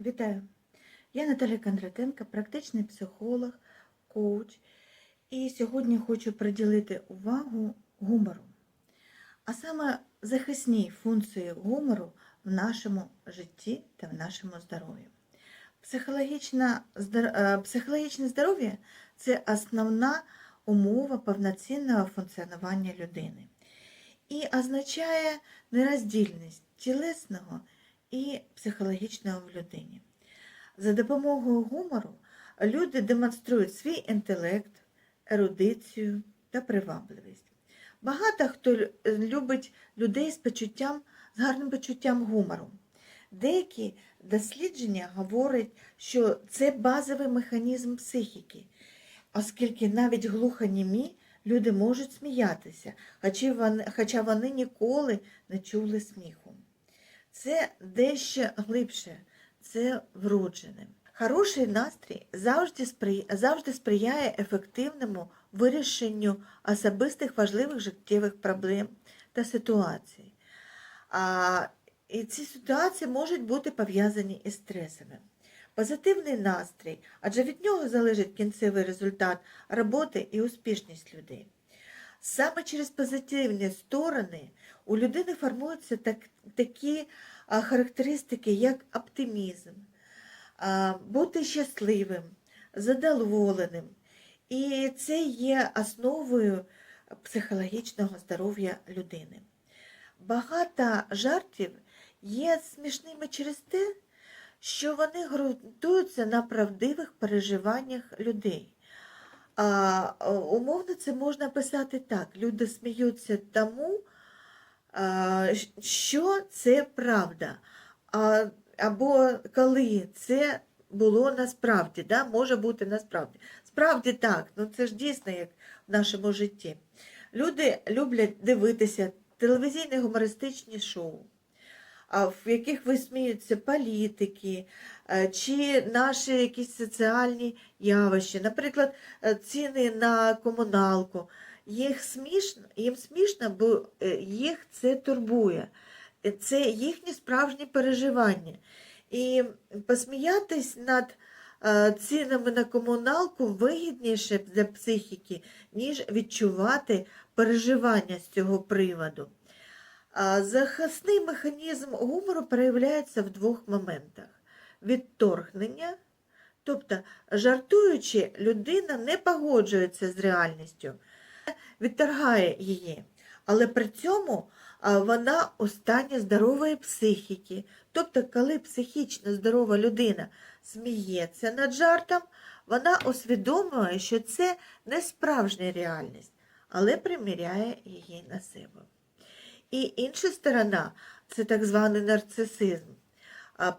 Вітаю! Я Наталя Кондратенко, практичний психолог, коуч. І сьогодні хочу приділити увагу гумору, а саме захисній функції гумору в нашому житті та в нашому здоров'ї. Е, Психологічне здоров'я це основна умова повноцінного функціонування людини і означає нероздільність тілесного і психологічного в людині. За допомогою гумору люди демонструють свій інтелект, ерудицію та привабливість. Багато хто любить людей з почуттям, з гарним почуттям гумору. Деякі дослідження говорять, що це базовий механізм психіки, оскільки навіть глухонімі люди можуть сміятися, хоча вони ніколи не чули сміху. Це дещо глибше, це вроджене. Хороший настрій завжди, спри- завжди сприяє ефективному вирішенню особистих важливих життєвих проблем та ситуацій. А, і ці ситуації можуть бути пов'язані із стресами. Позитивний настрій, адже від нього залежить кінцевий результат роботи і успішність людей. Саме через позитивні сторони у людини формуються так, такі характеристики, як оптимізм, бути щасливим, задоволеним. І це є основою психологічного здоров'я людини. Багато жартів є смішними через те, що вони ґрунтуються на правдивих переживаннях людей. А, е, умовно це можна писати так: люди сміються тому, що це правда. Або коли це було насправді, да? може бути насправді. Справді так, ну це ж дійсно як в нашому житті. Люди люблять дивитися телевізійні гумористичні шоу, в яких висміються політики е, чи наші якісь соціальні явища. Наприклад, е, ціни на комуналку. Їх смішно, їм смішно, бо е, їх це турбує. Це їхні справжні переживання. І посміятись над цінами на комуналку вигідніше для психіки, ніж відчувати переживання з цього приводу. Захисний механізм гумору проявляється в двох моментах: відторгнення, тобто, жартуючи, людина не погоджується з реальністю, відторгає її, але при цьому вона у стані здорової психіки. Тобто, коли психічно здорова людина сміється над жартом, вона усвідомлює, що це не справжня реальність, але приміряє її на себе. І інша сторона це так званий нарцисизм.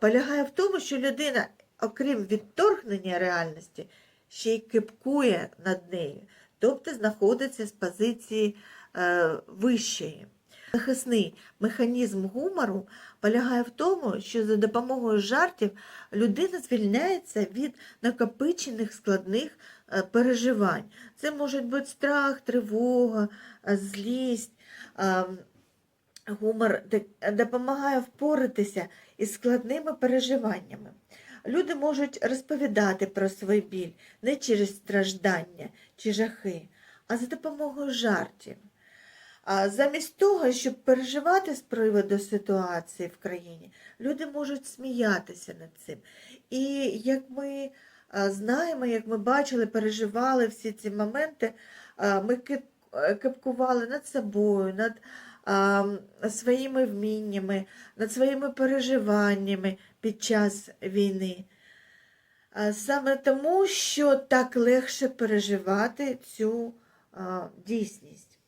Полягає в тому, що людина, окрім відторгнення реальності, ще й кипкує над нею, тобто знаходиться з позиції е, вищої. Захисний механізм гумору полягає в тому, що за допомогою жартів людина звільняється від накопичених складних е, переживань. Це можуть бути страх, тривога, е, злість. Гумор допомагає впоратися із складними переживаннями. Люди можуть розповідати про свій біль не через страждання чи жахи, а за допомогою жартів. А замість того, щоб переживати з приводу ситуації в країні, люди можуть сміятися над цим. І як ми знаємо, як ми бачили, переживали всі ці моменти, ми е, кипкували над собою, над своїми вміннями, над своїми переживаннями під час війни. Саме тому, що так легше переживати цю дійсність.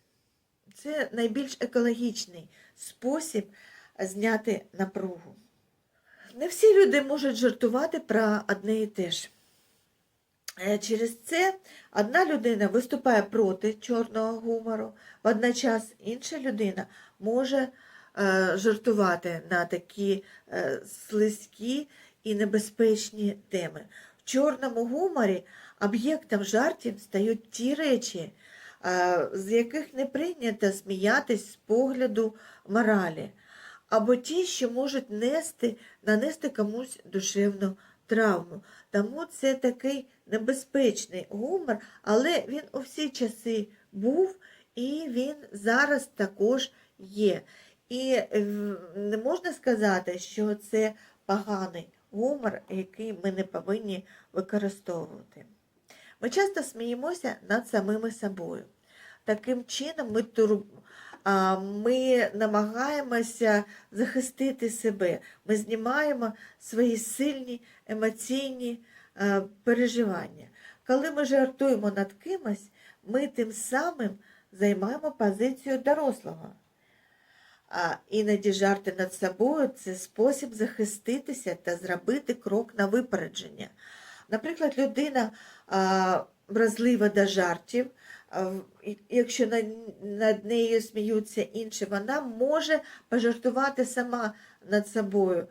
Це найбільш екологічний спосіб зняти напругу. Не всі люди можуть жартувати про одне і те ж. Е, Через це одна людина виступає проти чорного гумору, водночас інша людина може е, жартувати на такі е, слизькі і небезпечні теми. В чорному гуморі об'єктом жартів стають ті речі, з яких не прийнято сміятись з погляду моралі. або ті, що можуть нести, нанести комусь душевну травму. Тому це такий небезпечний гумор, але він у всі часи був і він зараз також є. І е, не можна сказати, що це поганий гумор, який ми не повинні використовувати. Ми часто сміємося над самими собою. Таким чином ми, тур... ми намагаємося захистити себе. Ми знімаємо свої сильні емоційні е, переживання. Коли ми жартуємо над кимось, ми тим самим займаємо позицію дорослого. А іноді жарти над собою це спосіб захиститися та зробити крок на випередження. Наприклад, людина вразлива до жартів, якщо над, нею сміються інші, вона може пожартувати сама над собою,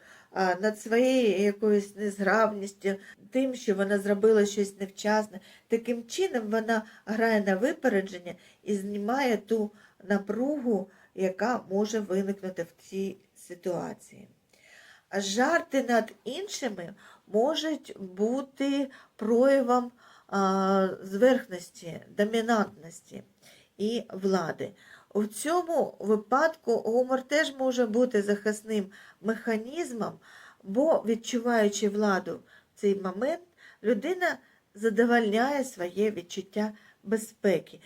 над своєю якоюсь незграбністю, тим, що вона зробила щось невчасне. Таким чином вона грає на випередження і знімає ту напругу, яка може виникнути в цій ситуації. Жарти над іншими можуть бути проявом зверхності, домінантності і влади. У цьому випадку гумор теж може бути захисним механізмом, бо, відчуваючи владу в цей момент, людина задовольняє своє відчуття безпеки.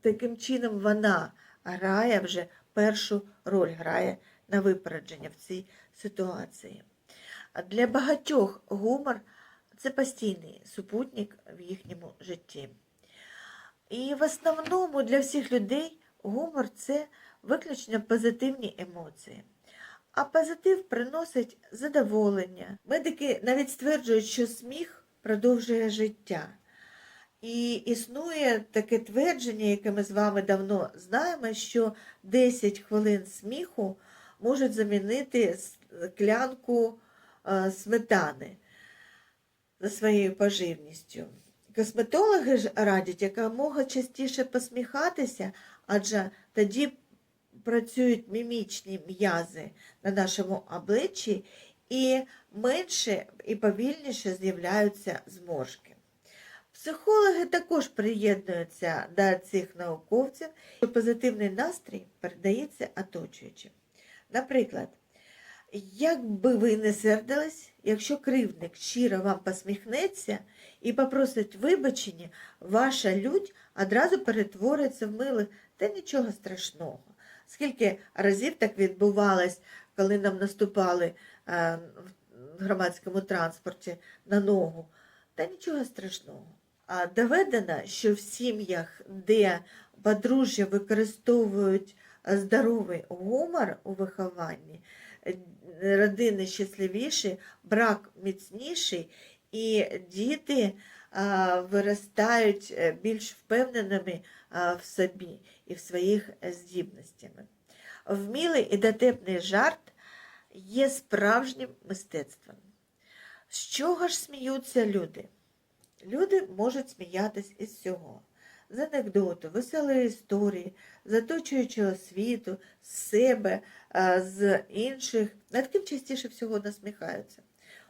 Таким чином вона грає вже першу роль, грає на випередження в цій ситуації. Для багатьох гумор це постійний супутник в їхньому житті. І в основному для всіх людей гумор це виключно позитивні емоції. А позитив приносить задоволення. Медики навіть стверджують, що сміх продовжує життя. І існує таке твердження, яке ми з вами давно знаємо, що 10 хвилин сміху можуть замінити склянку е, сметани за своєю поживністю. Косметологи ж радять якомога частіше посміхатися, адже тоді працюють мімічні м'язи на нашому обличчі і менше і повільніше з'являються зморшки. Психологи також приєднуються до цих науковців, що позитивний настрій передається оточуючим. Наприклад, як би ви не сердились, якщо кривдник щиро вам посміхнеться і попросить вибачення, ваша лють одразу перетвориться в милих та нічого страшного. Скільки разів так відбувалось, коли нам наступали е, в громадському транспорті на ногу, та нічого страшного. А доведено, що в сім'ях, де подружжя використовують е, здоровий гумор у вихованні, родини щасливіші, брак міцніший, і діти виростають е, більш впевненими в собі і в своїх здібностями. Вмілий і дотепний жарт є справжнім мистецтвом. З чого ж сміються люди? Люди можуть сміятись із всього. З анекдоту, веселої історії, з оточуючого світу, з себе, з інших. Над ким частіше всього насміхаються.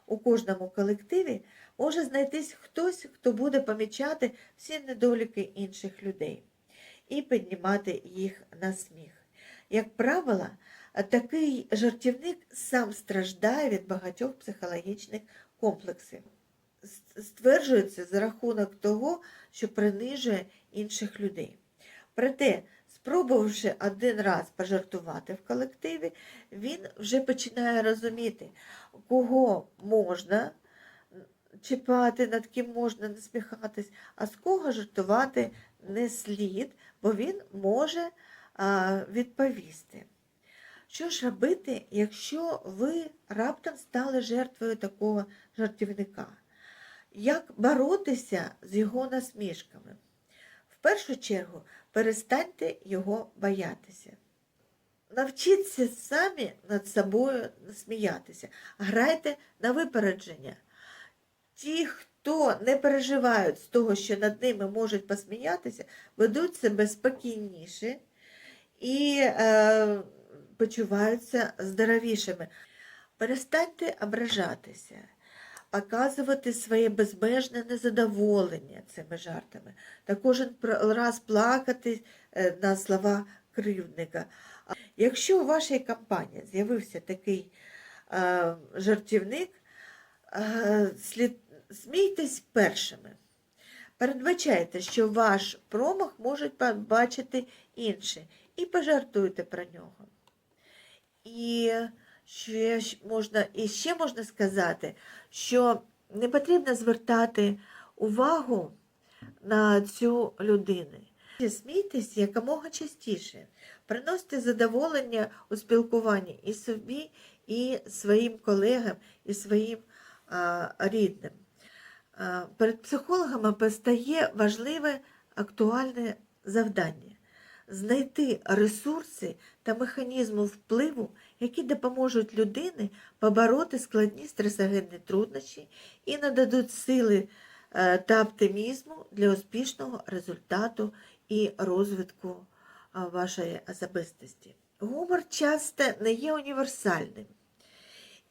У кожному колективі може знайтись хтось, хто буде помічати всі недоліки інших людей і піднімати їх на сміх. Як правило, такий жартівник сам страждає від багатьох психологічних комплексів. Стверджується за рахунок того, що принижує інших людей. Проте, спробувавши один раз пожартувати в колективі, він вже починає розуміти, кого можна чіпати, над ким можна насміхатись, а з кого жартувати не слід, бо він може відповісти. Що ж робити, якщо ви раптом стали жертвою такого жартівника? Як боротися з його насмішками? В першу чергу перестаньте його боятися. Навчіться самі над собою сміятися. Грайте на випередження. Ті, хто не переживають з того, що над ними можуть посміятися, ведуть себе спокійніше і е, почуваються здоровішими. Перестаньте ображатися, показувати своє безмежне незадоволення цими жартами та кожен раз плакати е, на слова кривдника. Якщо у вашій компанії з'явився такий е, жартівник, е, слід, смійтесь першими. Передбачайте, що ваш промах можуть побачити інші, і пожартуйте про нього. І ще можна, і ще можна сказати, що не потрібно звертати увагу на цю людину. Смійтесь якомога частіше, приносите задоволення у спілкуванні і собі, і своїм колегам, і своїм а, рідним. А, Перед психологами постає важливе актуальне завдання знайти ресурси та механізми впливу, які допоможуть людині побороти складні стресогенні труднощі і нададуть сили е, та оптимізму для успішного результату і розвитку вашої особистості. Гумор часто не є універсальним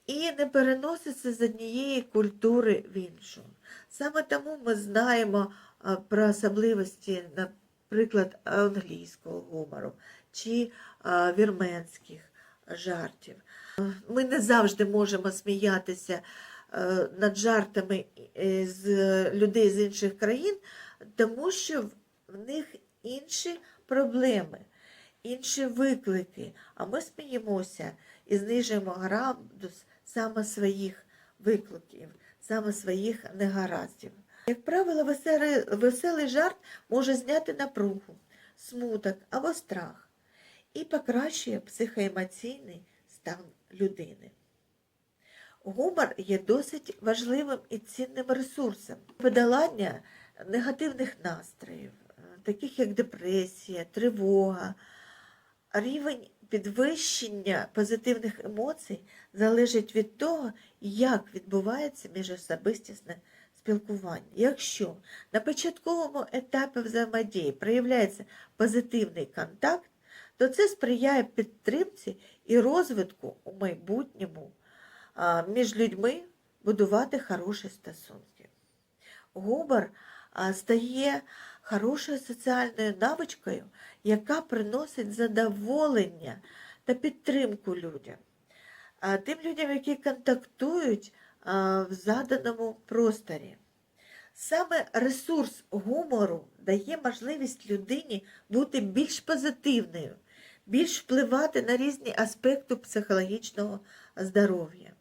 і не переноситься з однієї культури в іншу. Саме тому ми знаємо про особливості, наприклад, англійського гумору чи вірменських жартів. Ми не завжди можемо сміятися е, над жартами е, з людей з інших країн, тому що в них інші проблеми, інші виклики. А ми сміємося і знижуємо градус саме своїх викликів, саме своїх негараздів. Як правило, веселий, веселий жарт може зняти напругу, смуток або страх і покращує психоемоційний стан людини. Гумор є досить важливим і цінним ресурсом подолання негативних настроїв, таких як депресія, тривога. Рівень підвищення позитивних емоцій залежить від того, як відбувається міжособистісне спілкування. Якщо на початковому етапі взаємодії проявляється позитивний контакт, то це сприяє підтримці і розвитку у майбутньому між людьми будувати хороші стосунки. Гумор стає хорошою соціальною навичкою, яка приносить задоволення та підтримку людям. Тим людям, які контактують в заданому просторі. Саме ресурс гумору дає можливість людині бути більш позитивною, більш впливати на різні аспекти психологічного здоров'я.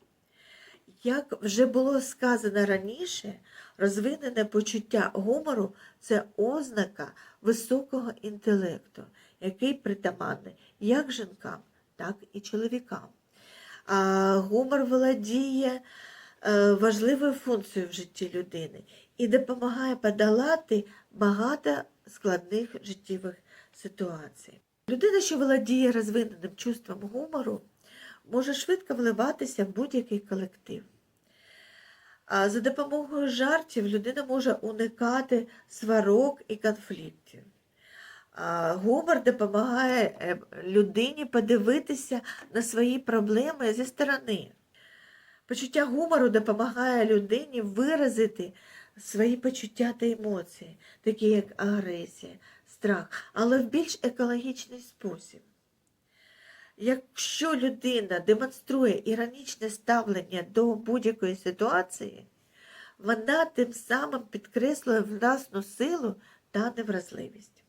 Як вже було сказано раніше, розвинене почуття гумору це ознака високого інтелекту, який притаманний як жінкам, так і чоловікам. А гумор володіє е, важливою функцією в житті людини і допомагає подолати багато складних життєвих ситуацій. Людина, що володіє розвиненим чувством гумору, може швидко вливатися в будь-який колектив. А за допомогою жартів людина може уникати сварок і конфліктів. Гумор допомагає е, людині подивитися на свої проблеми зі сторони. Почуття гумору допомагає людині виразити свої почуття та емоції, такі як агресія, страх, але в більш екологічний спосіб. Якщо людина демонструє іронічне ставлення до будь-якої ситуації, вона тим самим підкреслює власну силу та невразливість.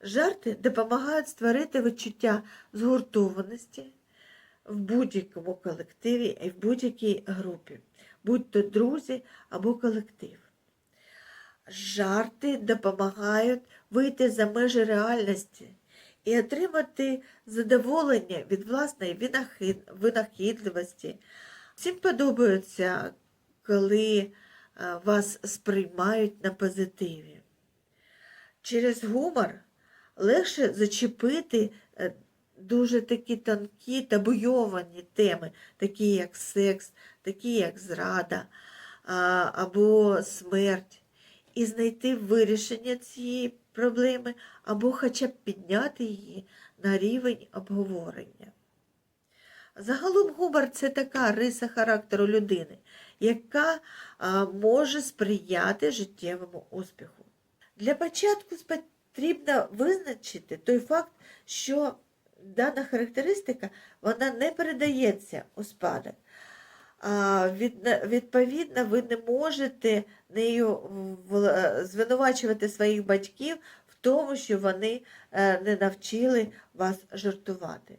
Жарти допомагають створити відчуття згуртованості в будь-якому колективі і в будь-якій групі, будь то друзі або колектив. Жарти допомагають вийти за межі реальності і отримати задоволення від власної винахідливості. Всім подобається, коли е, вас сприймають на позитиві. Через гумор легше зачепити е, дуже такі тонкі табуйовані теми, такі як секс, такі як зрада або смерть, і знайти вирішення цієї проблеми або хоча б підняти її на рівень обговорення. Загалом гумор це така риса характеру людини, яка може сприяти життєвому успіху. Для початку потрібно визначити той факт, що дана характеристика вона не передається у спадок. Відповідно, ви не можете нею звинувачувати своїх батьків в тому, що вони е, не навчили вас жартувати.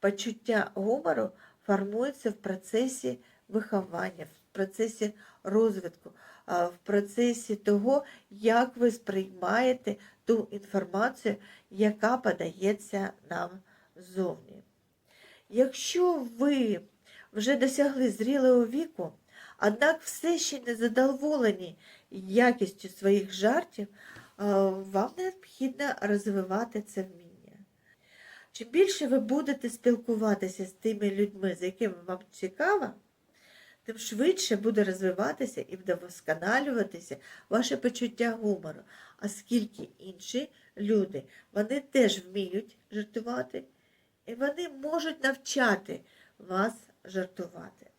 Почуття гумору формується в процесі виховання, в процесі розвитку, в процесі того, як ви сприймаєте ту інформацію, яка подається нам ззовні. Якщо ви вже досягли зрілого віку, однак все ще не задоволені якістю своїх жартів, вам необхідно розвивати це вміння. Чим більше ви будете спілкуватися з тими людьми, з якими вам цікаво, тим швидше буде розвиватися і вдосконалюватися ваше почуття гумору, оскільки інші люди вони теж вміють жартувати, і вони можуть навчати вас жартувати.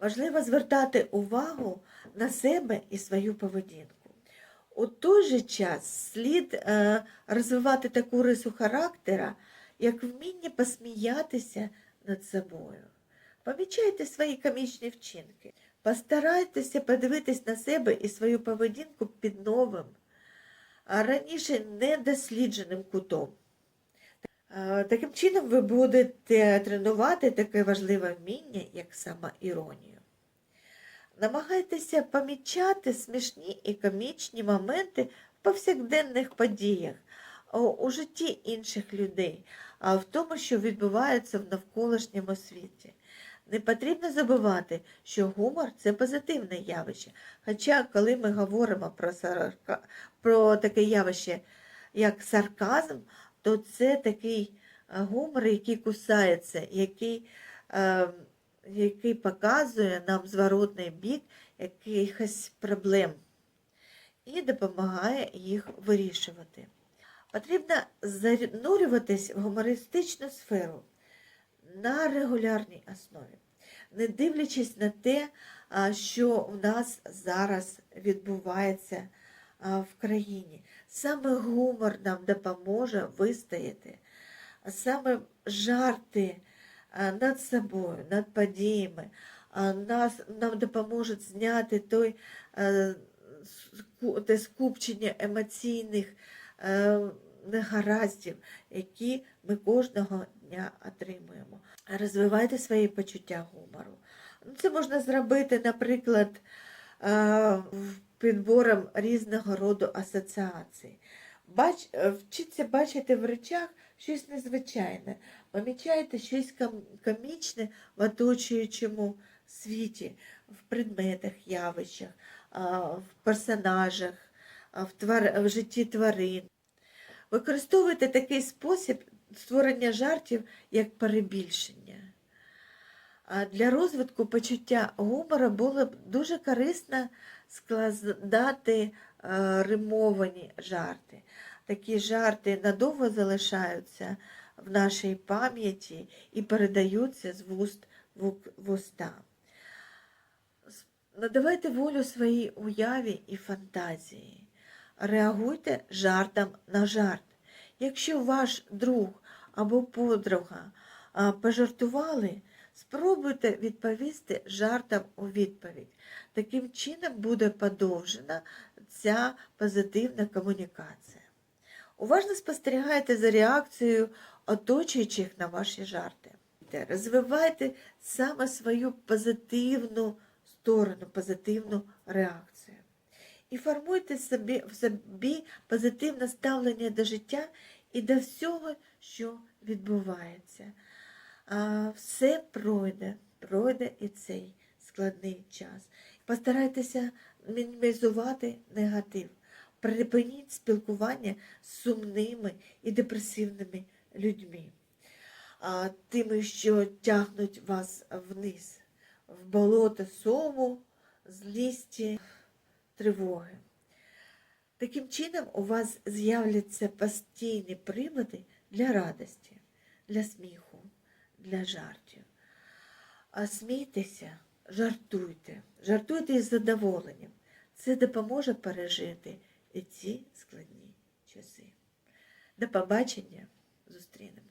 Важливо звертати увагу на себе і свою поведінку. У той же час слід е, розвивати таку рису характера, як вміння посміятися над собою. Помічайте свої комічні вчинки. Постарайтеся подивитись на себе і свою поведінку під новим, а раніше недослідженим кутом. Е, Таким чином ви будете тренувати таке важливе вміння, як самоіронію. Намагайтеся помічати смішні і комічні моменти в повсякденних подіях, у- житті інших людей, а в тому, що відбувається в навколишньому світі. Не потрібно забувати, що гумор це позитивне явище. Хоча, коли ми говоримо про, сарка... про таке явище, як сарказм, то це такий е, гумор, який кусається, який, е, який показує нам зворотний бік якихось проблем і допомагає їх вирішувати. Потрібно занурюватись в гумористичну сферу на регулярній основі, не дивлячись на те, що у нас зараз відбувається в країні. Саме гумор нам допоможе вистояти, саме жарти над собою, над подіями, нас, нам допоможуть зняти той, е, те скупчення емоційних е, негараздів, які ми кожного дня отримуємо. Розвивайте свої почуття гумору. Ну, Це можна зробити, наприклад, е, в- підбором різного роду асоціацій. Бач, е, вчіться бачити в речах щось незвичайне, помічайте щось комічне в оточуючому світі, в предметах, явищах, в персонажах, в, твар... в житті тварин. Використовуйте такий спосіб створення жартів як перебільшення. Для розвитку почуття гумору було б дуже корисно складати е, римовані жарти. Такі жарти надовго залишаються в нашій пам'яті і передаються з вуст в уста. Надавайте волю своїй уяві і фантазії. Реагуйте жартом на жарт. Якщо ваш друг або подруга пожартували, спробуйте відповісти жартом у відповідь. Таким чином буде подовжена ця позитивна комунікація. Уважно спостерігайте за реакцією оточуючих на ваші жарти. Розвивайте саме свою позитивну сторону, позитивну реакцію. І формуйте собі, в собі позитивне ставлення до життя і до всього, що відбувається. Все пройде, пройде і цей складний час. Постарайтеся мінімізувати негатив. Припиніть спілкування з сумними і депресивними людьми, тими, що тягнуть вас вниз, в болото суму, злісті, тривоги. Таким чином у вас з'являться постійні приводи для радості, для сміху, для жартів. А смійтеся, жартуйте, жартуйте із задоволенням. Це допоможе пережити і ці складні часи. До побачення, зустрінемось.